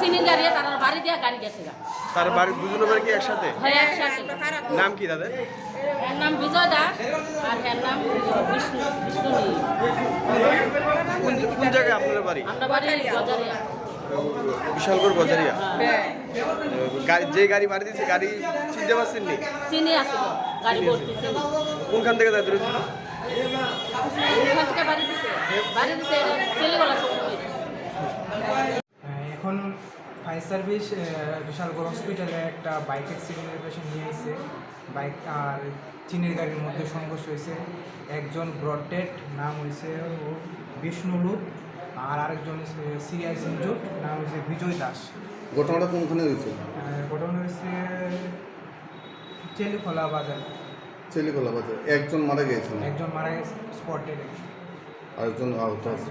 চিনির গাড়ি তার বাড়ি দিয়া গাড়ি গেছে তার বাড়ি বাড়ি কি একসাথে? হয় একসাথে। নাম কি তাদের? এর নাম বিজয় দাস আর এর নাম বিষ্ণু বিষ্ণু কোন জায়গায় আপনার বাড়ি? আমরা বাড়ি বাজারে বিশালগড় বাজারিয়া হ্যাঁ। গাড়ি যে গাড়ি মারি দিয়েছে গাড়ি চিনতে পারছেন নি? চিনি আসছিল গাড়ি ভর্তি কোনখান থেকে যাতে রয়েছিল ওখান থেকে বাড়ি দিছে? বাড়ি দিছে আহ, বিশালগড় হসপিটালে একটা বাইক অ্যাক্সিডেন্টের পেশেন্ট নিয়ে এসেছে বাইক আর চীনের গাড়ির মধ্যে সংঘর্ষ হয়েছে। একজন ব্রডডেড নাম হয়েছে বিষ্ণুলুপ আর আরেকজন সিরিয়াস ইনজুড নাম হয়েছে বিজয় দাস। ঘটনাটা কোনখানে হয়েছে? ঘটনা হয়েছে চেলিখোলা বাজার। চেলিকলা বাজার। একজন মারা গিয়েছেন একজন মারা গেছে স্পটে আরেকজন আহত আছে।